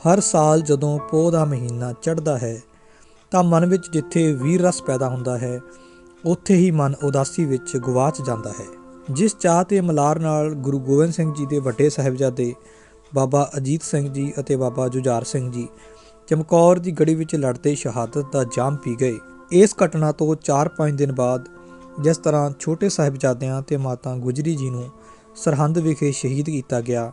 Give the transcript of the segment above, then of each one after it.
ਹਰ ਸਾਲ ਜਦੋਂ ਪੋਹ ਦਾ ਮਹੀਨਾ ਚੜ੍ਹਦਾ ਹੈ, ਤਾਂ ਮਨ ਵਿੱਚ ਜਿੱਥੇ ਵੀਰ ਰਸ ਪੈਦਾ ਹੁੰਦਾ ਹੈ, ਉੱਥੇ ਹੀ ਮਨ ਉਦਾਸੀ ਵਿੱਚ ਗਵਾਚ ਜਾਂਦਾ ਹੈ। ਜਿਸ ਚਾਹ ਤੇ ਮਲਾਰ ਨਾਲ ਗੁਰੂ ਗੋਬਿੰਦ ਸਿੰਘ ਜੀ ਦੇ ਵੱਡੇ ਸਾਹਿਬਜ਼ਾਦੇ ਬਾਬਾ ਅਜੀਤ ਸਿੰਘ ਜੀ ਅਤੇ ਬਾਬਾ ਜੁਝਾਰ ਸਿੰਘ ਜੀ ਚਮਕੌਰ ਦੀ ਗੜੀ ਵਿੱਚ ਲੜਦੇ ਸ਼ਹਾਦਤ ਦਾ ਜਾਮ ਪੀ ਗਏ। ਇਸ ਘਟਨਾ ਤੋਂ 4-5 ਦਿਨ ਬਾਅਦ ਜਿਸ ਤਰ੍ਹਾਂ ਛੋਟੇ ਸਾਹਿਬਜ਼ਾਦਿਆਂ ਤੇ ਮਾਤਾ ਗੁਜਰੀ ਜੀ ਨੂੰ ਸਰਹੰਦ ਵਿਖੇ ਸ਼ਹੀਦ ਕੀਤਾ ਗਿਆ,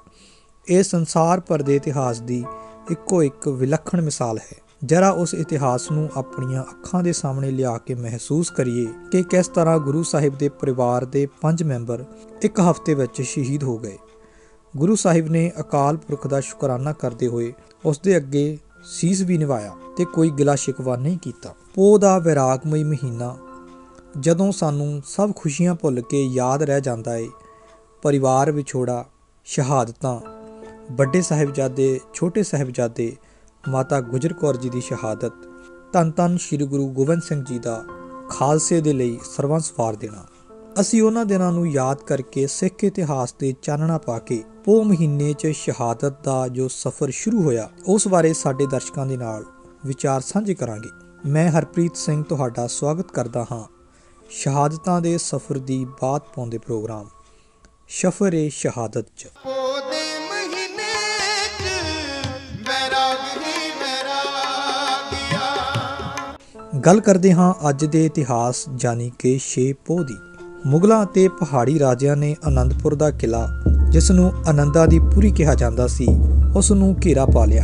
ਇਹ ਸੰਸਾਰ ਭਰ ਦੇ ਇਤਿਹਾਸ ਦੀ ਇੱਕੋ ਇੱਕ ਵਿਲੱਖਣ ਮਿਸਾਲ ਹੈ। ਜਰਾ ਉਸ ਇਤਿਹਾਸ ਨੂੰ ਆਪਣੀਆਂ ਅੱਖਾਂ ਦੇ ਸਾਹਮਣੇ ਲਿਆ ਕੇ ਮਹਿਸੂਸ ਕਰੀਏ ਕਿ ਕਿਸ ਤਰ੍ਹਾਂ ਗੁਰੂ ਸਾਹਿਬ ਦੇ ਪਰਿਵਾਰ ਦੇ ਪੰਜ ਮੈਂਬਰ ਇੱਕ ਹਫ਼ਤੇ ਵਿੱਚ ਸ਼ਹੀਦ ਹੋ ਗਏ। ਗੁਰੂ ਸਾਹਿਬ ਨੇ ਅਕਾਲ ਪੁਰਖ ਦਾ ਸ਼ੁਕਰਾਨਾ ਕਰਦੇ ਹੋਏ ਉਸ ਦੇ ਅੱਗੇ ਸੀਸ ਵੀ ਨਿਵਾਇਆ ਤੇ ਕੋਈ ਗਿਲਾ ਸ਼ਿਕਵਾ ਨਹੀਂ ਕੀਤਾ। ਪੋਹ ਦਾ ਵਿਰਾਗਮਈ ਮਹੀਨਾ ਜਦੋਂ ਸਾਨੂੰ ਸਭ ਖੁਸ਼ੀਆਂ ਭੁੱਲ ਕੇ ਯਾਦ ਰਹਿ ਜਾਂਦਾ ਏ, ਪਰਿਵਾਰ ਵਿਛੋੜਾ, ਸ਼ਹਾਦਤਾਂ ਵੱਡੇ ਸਾਹਿਬਜ਼ਾਦੇ, ਛੋਟੇ ਸਾਹਿਬਜ਼ਾਦੇ ਮਾਤਾ ਗੁਜਰ ਕੌਰ ਜੀ ਦੀ ਸ਼ਹਾਦਤ, ਧੰਨ ਧੰਨ ਸ੍ਰੀ ਗੁਰੂ ਗੋਬਿੰਦ ਸਿੰਘ ਜੀ ਦਾ ਖਾਲਸੇ ਦੇ ਲਈ ਸਰਵੰਸ ਵਾਰ ਦੇਣਾ। ਅਸੀਂ ਉਹਨਾਂ ਦਿਨਾਂ ਨੂੰ ਯਾਦ ਕਰਕੇ ਸਿੱਖ ਇਤਿਹਾਸ ਤੇ ਚਾਨਣਾ ਪਾ ਕੇ ਪੋ ਮਹੀਨੇ 'ਚ ਸ਼ਹਾਦਤ ਦਾ ਜੋ ਸਫ਼ਰ ਸ਼ੁਰੂ ਹੋਇਆ, ਉਸ ਬਾਰੇ ਸਾਡੇ ਦਰਸ਼ਕਾਂ ਦੇ ਨਾਲ ਵਿਚਾਰ ਸਾਂਝੇ ਕਰਾਂਗੇ। ਮੈਂ ਹਰਪ੍ਰੀਤ ਸਿੰਘ ਤੁਹਾਡਾ ਸਵਾਗਤ ਕਰਦਾ ਹਾਂ ਸ਼ਹਾਦਤਾਂ ਦੇ ਸਫ਼ਰ ਦੀ ਬਾਤ ਪਾਉਂਦੇ ਪ੍ਰੋਗਰਾਮ ਸ਼ਫਰ-ਏ ਸ਼ਹਾਦਤ 'ਚ। ਗੱਲ ਕਰਦੇ ਹਾਂ ਅੱਜ ਦੇ ਇਤਿਹਾਸ ਜਾਨੀ ਕਿ ਛੇ ਪੋਹ ਦੀ। ਮੁਗਲਾਂ ਅਤੇ ਪਹਾੜੀ ਰਾਜਿਆਂ ਨੇ ਆਨੰਦਪੁਰ ਦਾ ਕਿਲਾ ਜਿਸ ਨੂੰ ਆਨੰਦਾ ਦੀ ਪੂਰੀ ਕਿਹਾ ਜਾਂਦਾ ਸੀ ਉਸ ਨੂੰ ਘੇਰਾ ਪਾ ਲਿਆ।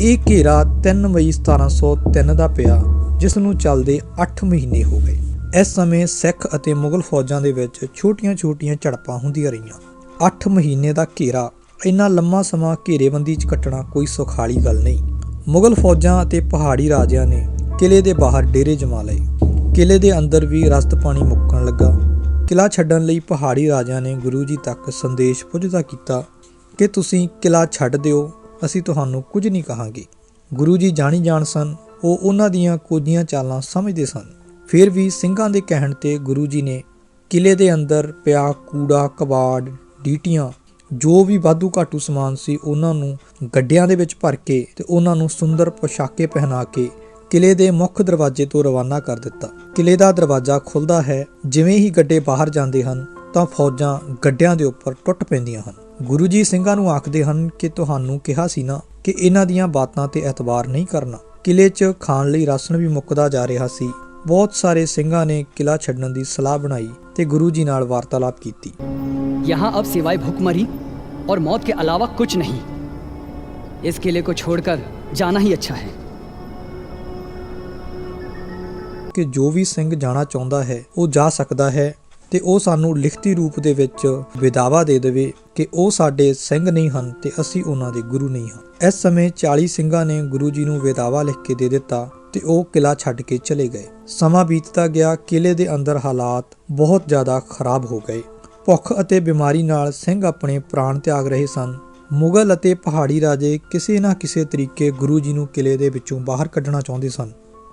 ਇਹ ਘੇਰਾ 3 ਮਈ 1703 ਦਾ ਪਿਆ ਜਿਸ ਨੂੰ ਚੱਲਦੇ 8 ਮਹੀਨੇ ਹੋ ਗਏ। ਇਸ ਸਮੇਂ ਸਿੱਖ ਅਤੇ ਮੁਗਲ ਫੌਜਾਂ ਦੇ ਵਿੱਚ ਛੋਟੀਆਂ-ਛੋਟੀਆਂ ਝੜਪਾਂ ਹੁੰਦੀਆਂ ਰਹੀਆਂ। 8 ਮਹੀਨੇ ਦਾ ਘੇਰਾ, ਇੰਨਾ ਲੰਮਾ ਸਮਾਂ ਘੇਰੇਬੰਦੀ 'ਚ ਕੱਟਣਾ ਕੋਈ ਸੁਖਾਲੀ ਗੱਲ ਨਹੀਂ। ਮੁਗਲ ਫੌਜਾਂ ਅਤੇ ਪਹਾੜੀ ਰਾਜਿਆਂ ਨੇ ਕਿਲੇ ਦੇ ਬਾਹਰ ਡੇਰੇ ਜਮਾ ਲਏ। ਕਿਲੇ ਦੇ ਅੰਦਰ ਵੀ ਰਸਤ ਪਾਣੀ ਮੁੱਕਣ ਲੱਗਾ। ਕਿਲਾ ਛੱਡਣ ਲਈ ਪਹਾੜੀ ਰਾਜਿਆਂ ਨੇ ਗੁਰੂ ਜੀ ਤੱਕ ਸੰਦੇਸ਼ ਪੁੱਜਦਾ ਕੀਤਾ ਕਿ ਤੁਸੀਂ ਕਿਲਾ ਛੱਡ ਦਿਓ, ਅਸੀਂ ਤੁਹਾਨੂੰ ਕੁਝ ਨਹੀਂ ਕਹਾਂਗੇ। ਗੁਰੂ ਜੀ ਜਾਣੀ ਜਾਣ ਸਨ, ਉਹ ਉਹਨਾਂ ਦੀਆਂ ਕੋਝੀਆਂ ਚਾਲਾਂ ਸਮਝਦੇ ਸਨ। ਫਿਰ ਵੀ ਸਿੰਘਾਂ ਦੇ ਕਹਿਣ ਤੇ ਗੁਰੂ ਜੀ ਨੇ ਕਿਲੇ ਦੇ ਅੰਦਰ ਪਿਆ ਕੂੜਾ, ਕਬਾੜ, ਡੀਟੀਆਂ, ਜੋ ਵੀ ਵਾਧੂ ਘਾਟੂ ਸਮਾਨ ਸੀ ਉਹਨਾਂ ਨੂੰ ਗੱਡਿਆਂ ਦੇ ਵਿੱਚ ਭਰ ਕੇ ਤੇ ਉਹਨਾਂ ਨੂੰ ਸੁੰਦਰ ਪੋਸ਼ਾਕੇ ਪਹਿਨਾ ਕੇ ਕਿਲੇ ਦੇ ਮੁੱਖ ਦਰਵਾਜ਼ੇ ਤੋਂ ਰਵਾਨਾ ਕਰ ਦਿੱਤਾ ਕਿਲੇ ਦਾ ਦਰਵਾਜ਼ਾ ਖੁੱਲਦਾ ਹੈ ਜਿਵੇਂ ਹੀ ਗੱਡੇ ਬਾਹਰ ਜਾਂਦੇ ਹਨ ਤਾਂ ਫੌਜਾਂ ਗੱਡਿਆਂ ਦੇ ਉੱਪਰ ਟੁੱਟ ਪੈਂਦੀਆਂ ਹਨ ਗੁਰੂ ਜੀ ਸਿੰਘਾਂ ਨੂੰ ਆਖਦੇ ਹਨ ਕਿ ਤੁਹਾਨੂੰ ਕਿਹਾ ਸੀ ਨਾ ਕਿ ਇਹਨਾਂ ਦੀਆਂ ਬਾਤਾਂ ਤੇ ਐਤਬਾਰ ਨਹੀਂ ਕਰਨਾ ਕਿਲੇ 'ਚ ਖਾਣ ਲਈ ਰਾਸ਼ਨ ਵੀ ਮੁੱਕਦਾ ਜਾ ਰਿਹਾ ਸੀ ਬਹੁਤ ਸਾਰੇ ਸਿੰਘਾਂ ਨੇ ਕਿਲਾ ਛੱਡਣ ਦੀ ਸਲਾਹ ਬਣਾਈ ਤੇ ਗੁਰੂ ਜੀ ਨਾਲ ਵਾਰਤਾਲਾਪ ਕੀਤੀ यहाँ अब सिवाय भूखमरी और मौत के अलावा कुछ नहीं इस किले को छोड़कर जाना ही अच्छा है ਕਿ ਜੋ ਵੀ ਸਿੰਘ ਜਾਣਾ ਚਾਹੁੰਦਾ ਹੈ, ਉਹ ਜਾ ਸਕਦਾ ਹੈ ਤੇ ਉਹ ਸਾਨੂੰ ਲਿਖਤੀ ਰੂਪ ਦੇ ਵਿੱਚ ਵਿਦਾਵਾ ਦੇ ਦੇਵੇ ਕਿ ਉਹ ਸਾਡੇ ਸਿੰਘ ਨਹੀਂ ਹਨ ਤੇ ਅਸੀਂ ਉਹਨਾਂ ਦੇ ਗੁਰੂ ਨਹੀਂ ਹਾਂ। ਇਸ ਸਮੇਂ 40 ਸਿੰਘਾਂ ਨੇ ਗੁਰੂ ਜੀ ਨੂੰ ਵਿਦਾਵਾ ਲਿਖ ਕੇ ਦੇ ਦਿੱਤਾ ਤੇ ਉਹ ਕਿਲਾ ਛੱਡ ਕੇ ਚਲੇ ਗਏ। ਸਮਾਂ ਬੀਤਦਾ ਗਿਆ ਕਿਲੇ ਦੇ ਅੰਦਰ ਹਾਲਾਤ ਬਹੁਤ ਜ਼ਿਆਦਾ ਖਰਾਬ ਹੋ ਗਏ। ਭੁੱਖ ਅਤੇ ਬਿਮਾਰੀ ਨਾਲ ਸਿੰਘ ਆਪਣੇ ਪ੍ਰਾਣ ਤਿਆਗ ਰਹੇ ਸਨ। ਮੁਗਲ ਅਤੇ ਪਹਾੜੀ ਰਾਜੇ ਕਿਸੇ ਨਾ ਕਿਸੇ ਤਰੀਕੇ ਗੁਰੂ ਜੀ ਨੂੰ ਕਿਲੇ ਦੇ ਵਿੱਚੋਂ ਬਾਹਰ ਕੱਢਣਾ ਚਾਹੁੰਦੇ ਸਨ।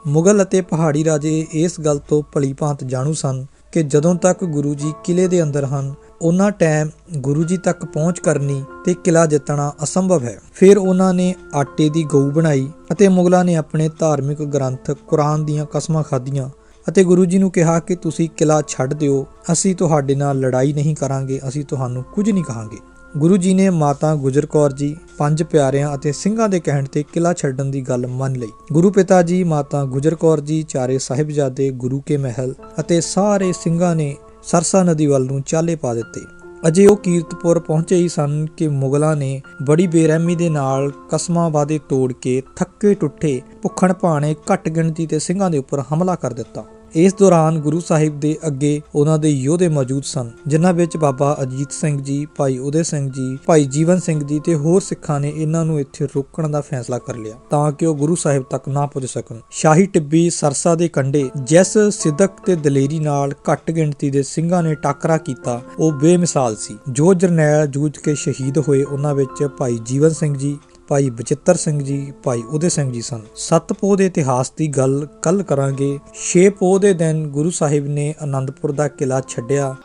ਮੁਗਲ ਅਤੇ ਪਹਾੜੀ ਰਾਜੇ ਇਸ ਗੱਲ ਤੋਂ ਭਲੀਭਾਂਤ ਜਾਣੂ ਸਨ ਕਿ ਜਦੋਂ ਤੱਕ ਗੁਰੂ ਜੀ ਕਿਲੇ ਦੇ ਅੰਦਰ ਹਨ, ਉਹਨਾਂ ਟਾਈਮ ਗੁਰੂ ਜੀ ਤੱਕ ਪਹੁੰਚ ਕਰਨੀ ਤੇ ਕਿਲਾ ਜਿੱਤਣਾ ਅਸੰਭਵ ਹੈ। ਫਿਰ ਉਹਨਾਂ ਨੇ ਆਟੇ ਦੀ ਗਊ ਬਣਾਈ ਅਤੇ ਮੁਗਲਾਂ ਨੇ ਆਪਣੇ ਧਾਰਮਿਕ ਗ੍ਰੰਥ ਕੁਰਾਨ ਦੀਆਂ ਕਸਮਾਂ ਖਾਧੀਆਂ ਅਤੇ ਗੁਰੂ ਜੀ ਨੂੰ ਕਿਹਾ ਕਿ ਤੁਸੀਂ ਕਿਲਾ ਛੱਡ ਦਿਓ, ਅਸੀਂ ਤੁਹਾਡੇ ਨਾਲ ਲੜਾਈ ਨਹੀਂ ਕਰਾਂਗੇ, ਅਸੀਂ ਤੁਹਾਨੂੰ ਕੁਝ ਨਹੀਂ ਕਹਾਂਗੇ। ਗੁਰੂ ਜੀ ਨੇ ਮਾਤਾ ਗੁਜਰ ਕੌਰ ਜੀ, ਪੰਜ ਪਿਆਰਿਆਂ ਅਤੇ ਸਿੰਘਾਂ ਦੇ ਕਹਿਣ ਤੇ ਕਿਲਾ ਛੱਡਣ ਦੀ ਗੱਲ ਮੰਨ ਲਈ। ਗੁਰੂ ਪਿਤਾ ਜੀ, ਮਾਤਾ ਗੁਜਰ ਕੌਰ ਜੀ, ਚਾਰੇ ਸਾਹਿਬਜ਼ਾਦੇ, ਗੁਰੂ ਕੇ ਮਹਿਲ ਅਤੇ ਸਾਰੇ ਸਿੰਘਾਂ ਨੇ ਸਰਸਾ ਨਦੀ ਵੱਲ ਨੂੰ ਚਾਲੇ ਪਾ ਦਿੱਤੇ। ਅਜੇ ਉਹ ਕੀਰਤਪੁਰ ਪਹੁੰਚੇ ਹੀ ਸਨ ਕਿ ਮੁਗਲਾਂ ਨੇ ਬੜੀ ਬੇਰਹਿਮੀ ਦੇ ਨਾਲ ਕਸਮਾਂ ਵਾਦੇ ਤੋੜ ਕੇ ਥੱਕੇ ਟੁੱਟੇ ਭੁੱਖਣ ਭਾਣੇ ਘੱਟ ਗਿਣਤੀ ਤੇ ਸਿੰਘਾਂ ਦੇ ਉੱਪਰ ਹਮਲਾ ਕਰ ਦਿੱਤਾ। ਇਸ ਦੌਰਾਨ ਗੁਰੂ ਸਾਹਿਬ ਦੇ ਅੱਗੇ ਉਹਨਾਂ ਦੇ ਯੋਧੇ ਮੌਜੂਦ ਸਨ, ਜਿਨ੍ਹਾਂ ਵਿੱਚ ਬਾਬਾ ਅਜੀਤ ਸਿੰਘ ਜੀ, ਭਾਈ ਉਦੇ ਸਿੰਘ ਜੀ, ਭਾਈ ਜੀਵਨ ਸਿੰਘ ਜੀ ਤੇ ਹੋਰ ਸਿੱਖਾਂ ਨੇ ਇਹਨਾਂ ਨੂੰ ਇੱਥੇ ਰੋਕਣ ਦਾ ਫੈਸਲਾ ਕਰ ਲਿਆ ਤਾਂ ਕਿ ਉਹ ਗੁਰੂ ਸਾਹਿਬ ਤੱਕ ਨਾ ਪੁੱਜ ਸਕਣ। ਸ਼ਾਹੀ ਟਿੱਬੀ ਸਰਸਾ ਦੇ ਕੰਢੇ ਜਿਸ ਸਿੱਧਕ ਤੇ ਦਲੇਰੀ ਨਾਲ ਘੱਟ ਗਿਣਤੀ ਦੇ ਸਿੰਘਾਂ ਨੇ ਟਾਕਰਾ ਕੀਤਾ, ਉਹ ਬੇਮਿਸਾਲ ਸੀ। ਜੋ ਜਰਨੈਲ ਜੂਝ ਕੇ ਸ਼ਹੀਦ ਹੋਏ, ਉਹਨਾਂ ਵਿੱਚ ਭਾਈ ਜੀਵਨ ਸਿੰਘ ਜੀ ਭਾਈ ਬਚਿੱਤਰ ਸਿੰਘ ਜੀ, ਭਾਈ ਉਦੇ ਸਿੰਘ ਜੀ ਸਨ। ਸੱਤ ਪੋਹ ਦੇ ਇਤਿਹਾਸ ਦੀ ਗੱਲ ਕੱਲ ਕਰਾਂਗੇ। ਛੇ ਪੋਹ ਦੇ ਦਿਨ ਗੁਰੂ ਸਾਹਿਬ ਨੇ ਆਨੰਦਪੁਰ ਦਾ ਕਿਲਾ ਛੱਡਿਆ।